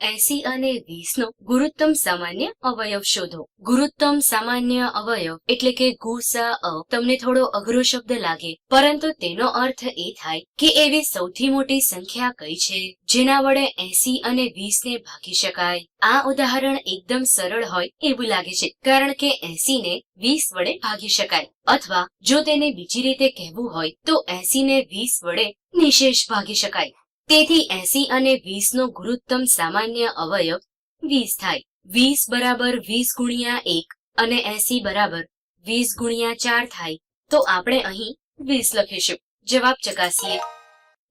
એસી અને વીસ નો ગુરુત્તમ સામાન્ય અવયવ શોધો. ગુરુત્તમ સામાન્ય અવયવ એટલે કે ગુસા અ, તમને થોડો અઘરો શબ્દ લાગે, પરંતુ તેનો અર્થ એ થાય કે એવી સૌથી મોટી સંખ્યા કઈ છે, જેના વડે એસી અને વીસ ને ભાગી શકાય. આ ઉદાહરણ એકદમ સરળ હોય એવું લાગે છે, કારણ કે એસી ને વીસ વડે ભાગી શકાય. અથવા જો તેને બીજી રીતે કહેવું હોય તો એસી ને વીસ વડે નિશેષ ભાગી શકાય. તેથી એસી અને વીસ નો ગુરુત્તમ સામાન્ય અવયવ વીસ થાય. વીસ બરાબર વીસ ગુણ્યા એક અને એસી બરાબર વીસ ગુણ્યા ચાર થાય. તો આપણે અહીં વીસ લખીશું. જવાબ ચકાસીએ.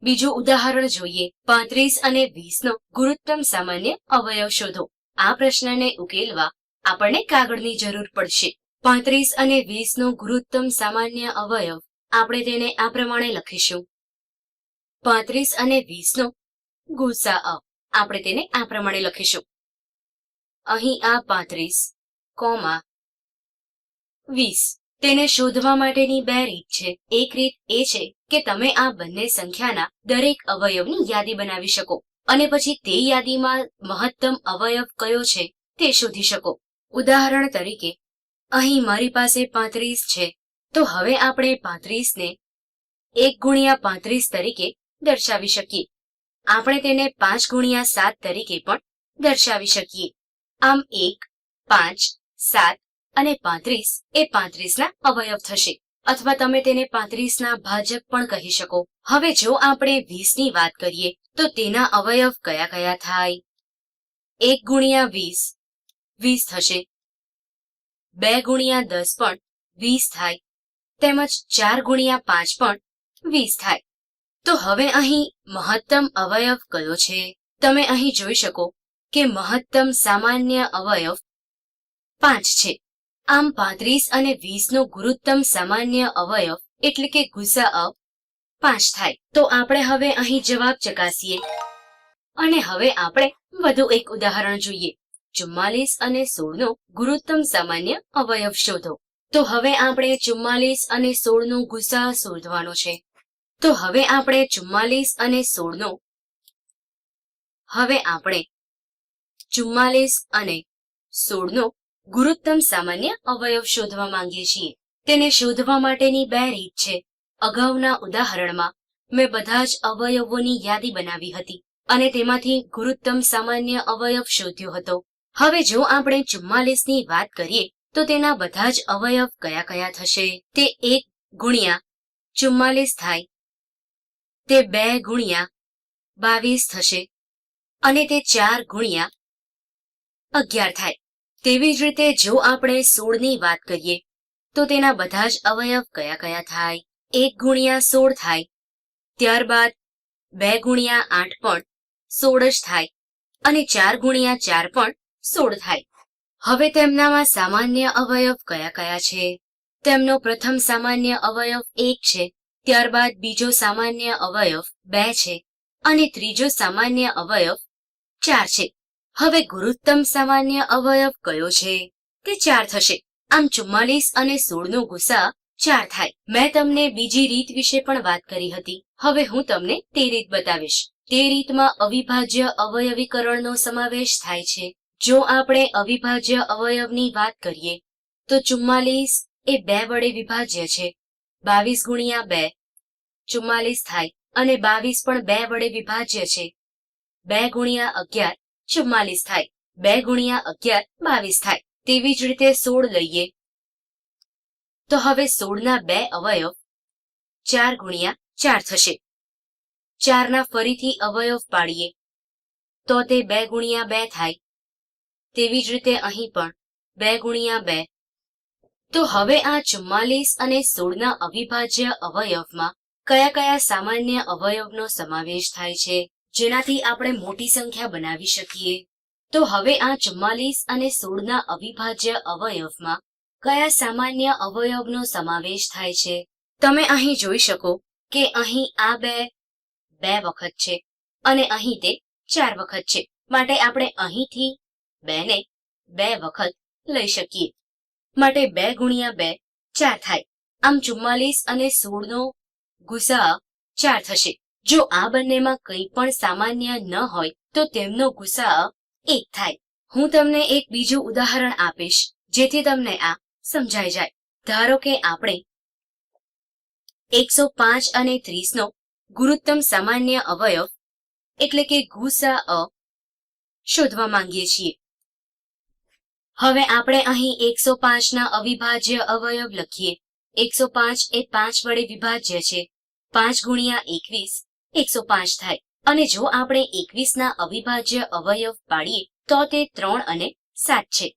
બીજું ઉદાહરણ જોઈએ. પાંત્રીસ અને વીસ નો ગુરુત્તમ સામાન્ય અવયવ શોધો. આ પ્રશ્નને ઉકેલવા આપણને કાગળની જરૂર પડશે. પાંત્રીસ અને વીસ નો ગુરુત્તમ સામાન્ય અવયવ આપણે તેને આ પ્રમાણે લખીશું. પાંત્રીસ અને વીસનો ગુસા આપણે તેને આ પ્રમાણે લખીશું. અહીં આ પાંત્રીસ, કોમા, વીસ. તેને શોધવા માટેની બે રીત છે. એક રીત એ છે કે તમે આ બંને સંખ્યાના દરેક અવયવની યાદી બનાવી શકો અને પછી તે યાદીમાં મહત્તમ અવયવ કયો છે તે શોધી શકો. ઉદાહરણ તરીકે, અહીં મારી પાસે પાંત્રીસ છે, તો હવે આપણે પાંત્રીસ ને એક ગુણ્યા પાંત્રીસ તરીકે દર્શાવી શકીએ. આપણે તેને પાંચ ગુણ્યા સાત તરીકે પણ દર્શાવી શકીએ. આમ એક, પાંચ, સાત અને પાંત્રીસ એ પાંત્રીસના અવયવ થશે. અથવા તમે તેને પાંત્રીસના ભાજક પણ કહી શકો. હવે જો આપણે વીસની વાત કરીએ, તો તેના અવયવ કયા કયા થાય? એક ગુણ્યા વીસ વીસ થશે. બે ગુણ્યા દસ પણ વીસ થાય. તેમજ ચાર ગુણ્યા પાંચ પણ વીસ થાય. તો હવે અહીં મહત્તમ અવયવ કયો છે? તમે અહીં જોઈ શકો કે મહત્તમ સામાન્ય અવયવ પાંચ છે. આમ પાંત્રીસ અને વીસ નો ગુરુત્તમ સામાન્ય અવયવ એટલે કે ગુસા પાંચ થાય. તો આપણે હવે અહીં જવાબ ચકાસીએ. અને હવે આપણે વધુ એક ઉદાહરણ જોઈએ. ચુમ્માલીસ અને સોળ નો ગુરુત્તમ સામાન્ય અવયવ શોધો. તો હવે આપણે ચુમ્માલીસ અને સોળ નો ગુસા શોધવાનો છે. તો હવે આપણે ચુમ્માલીસ અને સોળનો. હવે આપણે ચુમ્માલીસ અને સોળનો ગુરુત્તમ સામાન્ય અવયવ શોધવા માંગીએ છીએ. તેને શોધવા માટેની બે રીત છે. અગાઉના ઉદાહરણમાં મેં બધા જ અવયવોની યાદી બનાવી હતી અને તેમાંથી ગુરુત્તમ સામાન્ય અવયવ શોધ્યો હતો. હવે જો આપણે ચુમ્માલીસની વાત કરીએ, તો તેના બધા જ અવયવ કયા કયા થશે? તે એક ગુણ્યા ચુમ્માલીસ થાય તે બે ગુણ્યા બાવીસ થશે અને તે ચાર ગુણ્યા અગિયાર થાય. તેવી જ રીતે જો આપણે સોળની વાત કરીએ, તો તેના બધા જ અવયવ કયા કયા થાય? એક ગુણ્યા સોળ થાય. ત્યારબાદ બે ગુણ્યા આઠ પણ સોળ જ થાય અને ચાર ગુણ્યા ચાર પણ સોળ થાય. હવે તેમનામાં સામાન્ય અવયવ કયા કયા છે? તેમનો પ્રથમ સામાન્ય અવયવ એક છે. ત્યારબાદ બીજો સામાન્ય અવયવ બે છે અને ત્રીજો સામાન્ય અવયવ ચાર છે. હવે ગુરુત્તમ સામાન્ય અવયવ કયો છે? તે ચાર થશે. આમ ચુમ્માલીસ અને સોળ નો ગુસા ચાર થાય. મેં તમને બીજી રીત વિશે પણ વાત કરી હતી. હવે હું તમને તે રીત બતાવીશ. તે રીતમાં અવિભાજ્ય અવયવીકરણનો સમાવેશ થાય છે. જો આપણે અવિભાજ્ય અવયવની વાત કરીએ, તો ચુમ્માલીસ એ બે વડે વિભાજ્ય છે. બાવીસ ગુણ્યા બે. ચુમ્માલીસ થાય અને બાવીસ પણ બે વડે વિભાજ્ય છે. બે ગુણ્યા અગિયાર, ચુમ્માલીસ થાય. બે ગુણ્યા અગિયાર, બાવીસ થાય. તેવી જ રીતે સોળ લઈએ. તો હવે સોળના બે અવયવ ચાર ગુણ્યા ચાર થશે. ચારના ફરીથી અવયવ પાડીએ. તો તે બે ગુણ્યા બે થાય. તેવી જ રીતે અહીં પણ બે ગુણ્યા બે તો હવે આ ચુમ્માલીસ અને સોળના અવિભાજ્ય અવયવમાં કયા કયા સામાન્ય અવયવનો સમાવેશ થાય છે, જેનાથી આપણે મોટી સંખ્યા બનાવી શકીએ? તો હવે આ ચુમ્માલીસ અને સોળના અવિભાજ્ય અવયવમાં કયા સામાન્ય અવયવનો સમાવેશ થાય છે? તમે અહીં જોઈ શકો કે અહીં આ બે બે વખત છે અને અહીં તે ચાર વખત છે. માટે આપણે અહીંથી બેને બે વખત લઈ શકીએ. માટે બે ગુણ્યા બે, ચાર થાય. આમ ચુમ્માલીસ અને સોળનો ગુસા ચાર થશે. જો આ બંનેમાં કંઈ પણ સામાન્ય ન હોય, તો તેમનો ગુસા એક થાય. હું તમને એક બીજું ઉદાહરણ આપીશ, જેથી તમને આ સમજાઈ જાય. ધારો કે આપણે એકસો પાંચ અને ત્રીસનો ગુરુત્તમ સામાન્ય અવયવ, એટલે કે ગુસા અ શોધવા માંગીએ છીએ. હવે આપણે અહીં એકસો પાંચના અવિભાજ્ય અવયવ લખીએ. એકસો પાંચ એ પાંચ વડે વિભાજ્ય છે. પાંચ ગુણ્યા એકવીસ એકસો પાંચ થાય. અને જો આપણે એકવીસના અવિભાજ્ય અવયવ પાડીએ, તો તે ત્રણ અને સાત છે.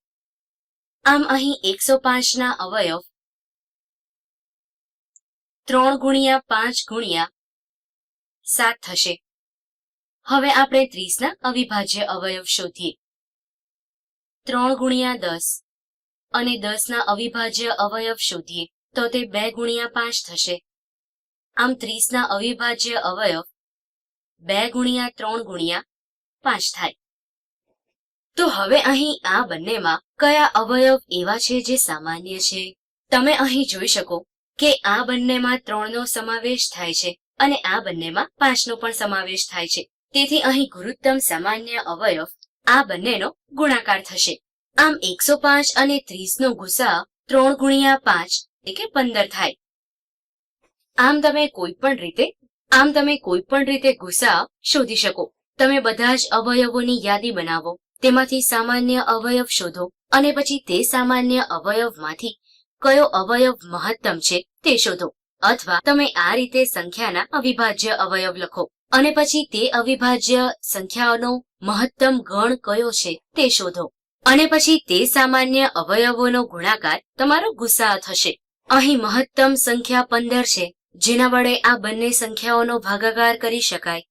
આમ અહીં એકસો પાંચના અવયવ ત્રણ ગુણ્યા પાંચ ગુણ્યા સાત થશે. હવે આપણે ત્રીસના અવિભાજ્ય અવયવ શોધીએ. ત્રણ ગુણ્યા દસ. અને દસના અવિભાજ્ય અવયવ શોધીએ, તો તે બે ગુણ્યા પાંચ થશે. આમ ત્રીસના અવિભાજ્ય અવયવ બે ગુણ્યા ત્રણ ગુણ્યા પાંચ થાય. તો હવે અહીં આ બંનેમાં કયા અવયવ એવા છે જે સામાન્ય છે? તમે અહીં જોઈ શકો કે આ બંનેમાં ત્રણનો સમાવેશ થાય છે અને આ બંનેમાં પાંચનો પણ સમાવેશ થાય છે. તેથી અહીં ગુરુત્તમ સામાન્ય અવયવ આ બંનેનો ગુણાકાર થશે. આમ એકસો પાંચ અને ત્રીસનો ગુસા ત્રણ ગુણ્યા પાંચ એટલે પંદર થાય. આમ તમે કોઈ પણ રીતે, આમ તમે કોઈ પણ રીતે ગુસા શોધી શકો. તમે બધા જ અવયવોની યાદી બનાવો, તેમાંથી સામાન્ય અવયવ શોધો અને પછી તે સામાન્ય અવયવમાંથી કયો અવયવ મહત્તમ છે તે શોધો. અથવા તમે આ રીતે સંખ્યાના અવિભાજ્ય અવયવ લખો. અને પછી તે અવિભાજ્ય સંખ્યાઓનો મહત્તમ ગણ કયો છે તે શોધો. અને પછી તે સામાન્ય અવયવોનો ગુણાકાર તમારો ગુસા થશે. અહીં મહત્તમ સંખ્યા પંદર છે, જેના વડે આ બંને સંખ્યાઓનો ભાગાકાર કરી શકાય.